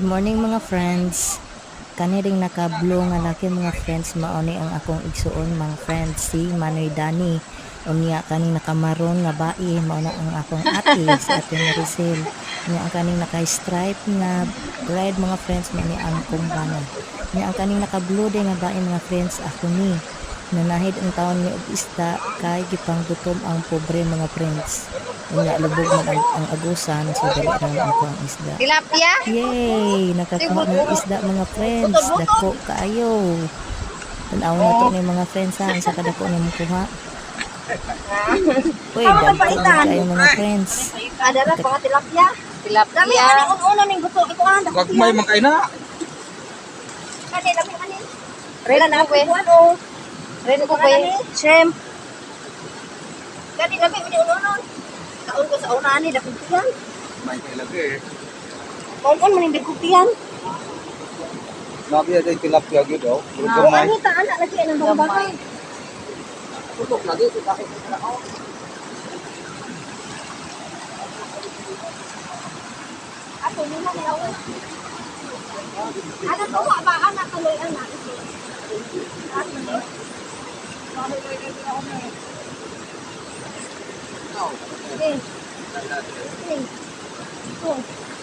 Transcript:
Good morning mga friends. Kani ring nakablo nga laki mga friends mauni ang akong igsuon mga friends si Manoy Dani. Unya kaning nakamaron nga bai mao na ang akong ate si Ate Maricel. Unya ang kaning naka-stripe na bride mga friends mani ang kumbana. Unya ang kaning naka-blue din nga bai mga friends ako ni. Nanahid ang taon ni og isda kay gipang gutom ang pobre mga friends. Unya lubog man ang, ang agusan so dali ra ako ang isda. Tilapia? Yay! Nakakuha ng isda mga friends. Dako kaayo. Tanaw na to ni mga friends ha. Isa ka dako niya makuha. Uy, dako na kayo mga friends. Ada ra mga tilapia. Tilapia. Dami ani uno ning gusto ito ah. Gagmay man kay na. Kani dami ani. Ren na ko ano. Ren ko kay shrimp. Kani dami ani uno uno. Kaon ko sa una ani dako tiyan. May kay lagi eh. Kaon man ning dako tiyan. Nabi ada tilapia gyud oh. Puro Ako gamay. ani ta anak lagi nang bambay. Tutok lagi takit na ako. Ako ni na niya. Anak ko ba anak kaloy anak. Eh. Eh. Oh.